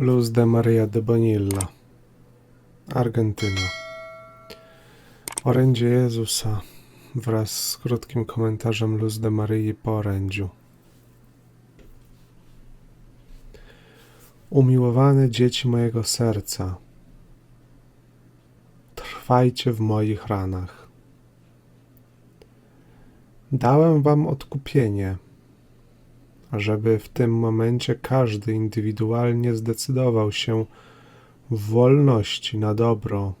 Luz de Maria de Bonilla, Argentyna. Orędzie Jezusa wraz z krótkim komentarzem Luz de Maryi po orędziu. Umiłowane dzieci mojego serca, trwajcie w moich ranach. Dałem wam odkupienie, żeby w tym momencie każdy indywidualnie zdecydował się w wolności na dobro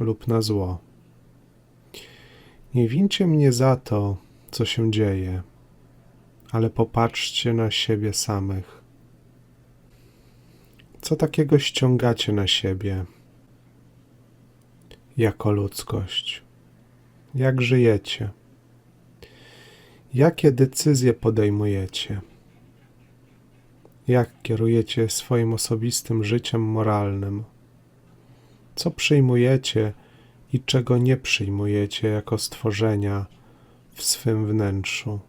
lub na zło. Nie wincie mnie za to, co się dzieje, ale popatrzcie na siebie samych. Co takiego ściągacie na siebie jako ludzkość? Jak żyjecie? Jakie decyzje podejmujecie? Jak kierujecie swoim osobistym życiem moralnym? Co przyjmujecie i czego nie przyjmujecie jako stworzenia w swym wnętrzu?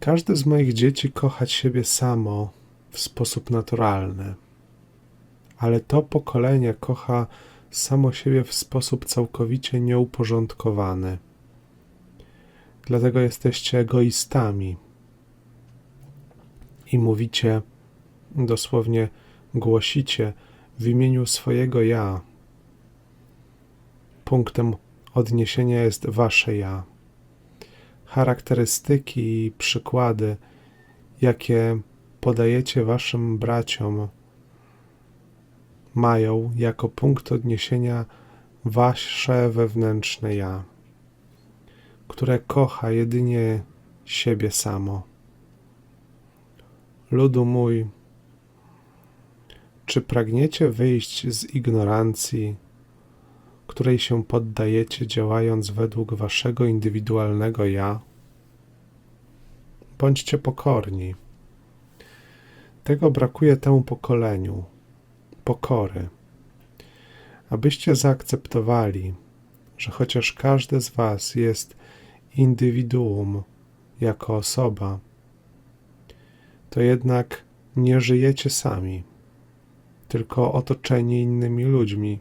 Każde z moich dzieci kocha siebie samo w sposób naturalny, ale to pokolenie kocha samo siebie w sposób całkowicie nieuporządkowany. Dlatego jesteście egoistami i mówicie, dosłownie głosicie w imieniu swojego ja. Punktem odniesienia jest wasze ja. Charakterystyki i przykłady, jakie podajecie waszym braciom, mają jako punkt odniesienia wasze wewnętrzne ja które kocha jedynie siebie samo. Ludu mój, czy pragniecie wyjść z ignorancji, której się poddajecie, działając według waszego indywidualnego ja? Bądźcie pokorni. Tego brakuje temu pokoleniu pokory, abyście zaakceptowali, że chociaż każdy z Was jest indywiduum, jako osoba, to jednak nie żyjecie sami, tylko otoczeni innymi ludźmi,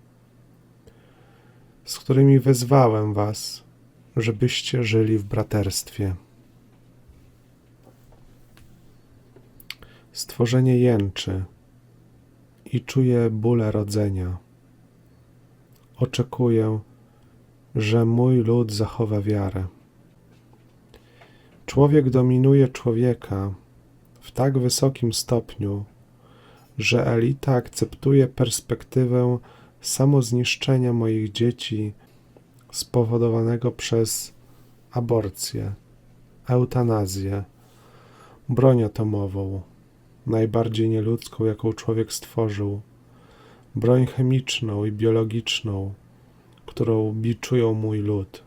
z którymi wezwałem Was, żebyście żyli w braterstwie. Stworzenie jęczy i czuje bóle rodzenia. Oczekuję, że mój lud zachowa wiarę. Człowiek dominuje człowieka w tak wysokim stopniu, że elita akceptuje perspektywę samozniszczenia moich dzieci spowodowanego przez aborcję, eutanazję, broń atomową, najbardziej nieludzką, jaką człowiek stworzył, broń chemiczną i biologiczną, którą biczują mój lud.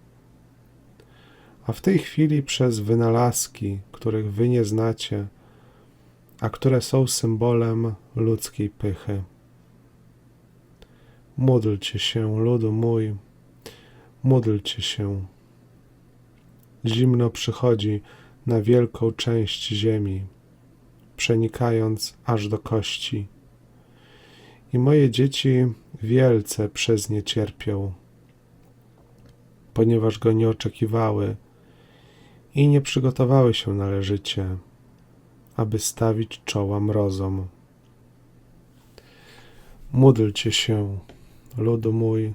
A w tej chwili przez wynalazki, których wy nie znacie, a które są symbolem ludzkiej pychy. Módlcie się, ludu mój, módlcie się. Zimno przychodzi na wielką część ziemi, przenikając aż do kości. I moje dzieci wielce przez nie cierpią, ponieważ go nie oczekiwały i nie przygotowały się należycie, aby stawić czoła mrozom. Módlcie się, ludu mój,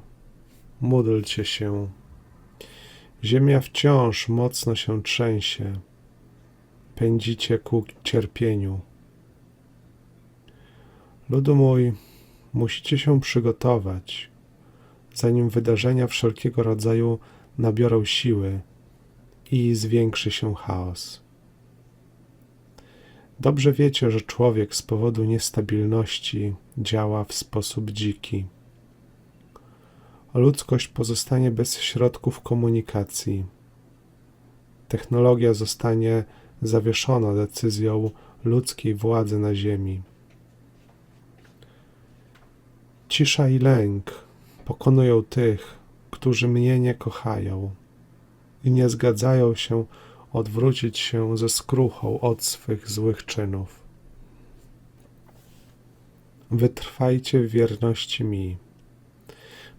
módlcie się. Ziemia wciąż mocno się trzęsie, pędzicie ku cierpieniu. Ludu mój, musicie się przygotować, zanim wydarzenia wszelkiego rodzaju nabiorą siły i zwiększy się chaos. Dobrze wiecie, że człowiek z powodu niestabilności działa w sposób dziki. Ludzkość pozostanie bez środków komunikacji. Technologia zostanie zawieszona decyzją ludzkiej władzy na Ziemi. Cisza i lęk pokonują tych, którzy mnie nie kochają i nie zgadzają się odwrócić się ze skruchą od swych złych czynów. wytrwajcie w wierności mi.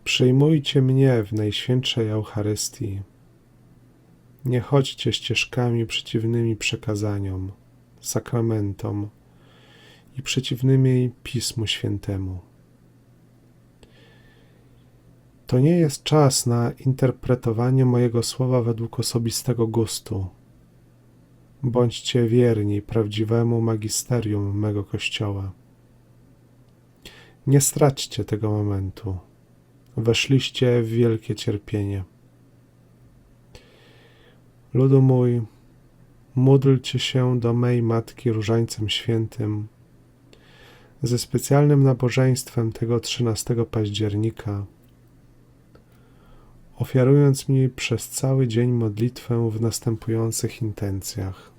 Przyjmujcie mnie w Najświętszej Eucharystii. Nie chodźcie ścieżkami przeciwnymi przekazaniom, sakramentom i przeciwnymi Pismu Świętemu. To nie jest czas na interpretowanie mojego słowa według osobistego gustu. Bądźcie wierni prawdziwemu magisterium mego Kościoła. Nie straćcie tego momentu. Weszliście w wielkie cierpienie. Ludu mój, módlcie się do mej Matki Różańcem Świętym ze specjalnym nabożeństwem tego 13 października, ofiarując mi przez cały dzień modlitwę w następujących intencjach.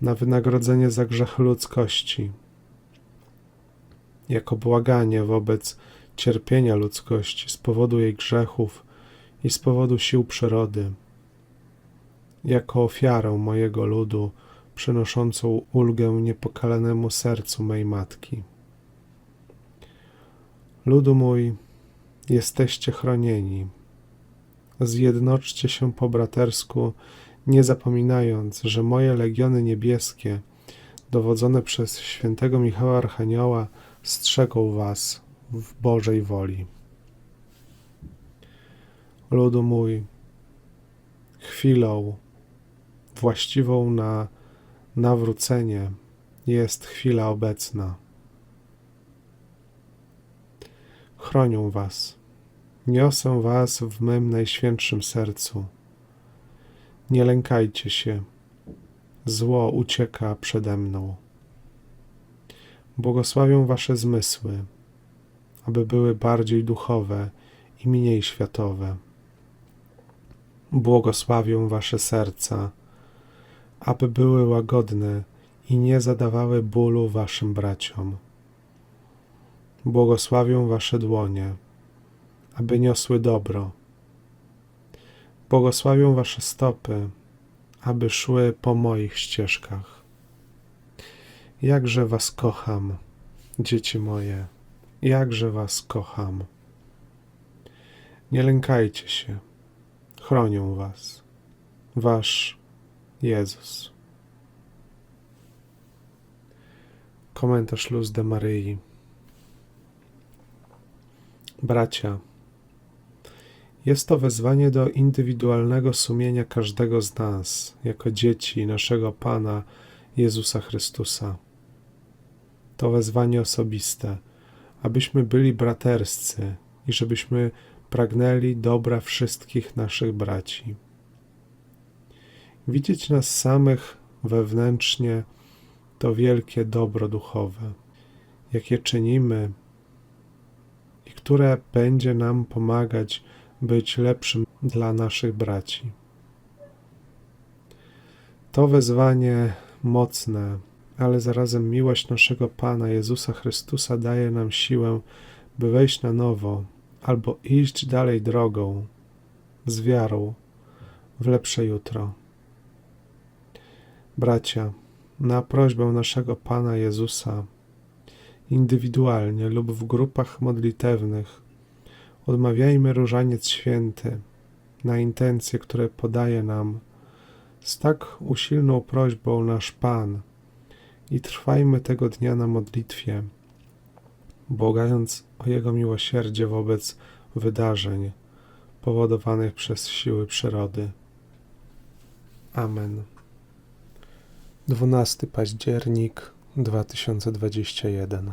Na wynagrodzenie za grzech ludzkości, jako błaganie wobec cierpienia ludzkości z powodu jej grzechów i z powodu sił przyrody, jako ofiarę mojego ludu, przynoszącą ulgę niepokalanemu sercu mej matki. Ludu mój, jesteście chronieni. Zjednoczcie się po bratersku, nie zapominając, że moje legiony niebieskie, dowodzone przez świętego Michała Archanioła, strzegą was w Bożej woli. Ludu mój, chwilą właściwą na nawrócenie jest chwila obecna. Chronią was, niosę was w mym najświętszym sercu. Nie lękajcie się, zło ucieka przede mną. Błogosławią wasze zmysły, aby były bardziej duchowe i mniej światowe. Błogosławią wasze serca, aby były łagodne i nie zadawały bólu waszym braciom. Błogosławią wasze dłonie, aby niosły dobro. Błogosławią wasze stopy, aby szły po moich ścieżkach. Jakże was kocham, dzieci moje, jakże was kocham. Nie lękajcie się, chronią was. Wasz Jezus. Komentarz Luz de Maryi. Bracia, jest to wezwanie do indywidualnego sumienia każdego z nas, jako dzieci naszego Pana Jezusa Chrystusa. To wezwanie osobiste, abyśmy byli braterscy i żebyśmy pragnęli dobra wszystkich naszych braci. Widzieć nas samych wewnętrznie to wielkie dobro duchowe, jakie czynimy które będzie nam pomagać być lepszym dla naszych braci. To wezwanie mocne, ale zarazem miłość naszego Pana Jezusa Chrystusa daje nam siłę, by wejść na nowo albo iść dalej drogą z wiarą w lepsze jutro. Bracia, na prośbę naszego Pana Jezusa, indywidualnie lub w grupach modlitewnych, odmawiajmy różaniec święty na intencje, które podaje nam z tak usilną prośbą nasz Pan i trwajmy tego dnia na modlitwie, błagając o Jego miłosierdzie wobec wydarzeń powodowanych przez siły przyrody. Amen. 12 październik 2021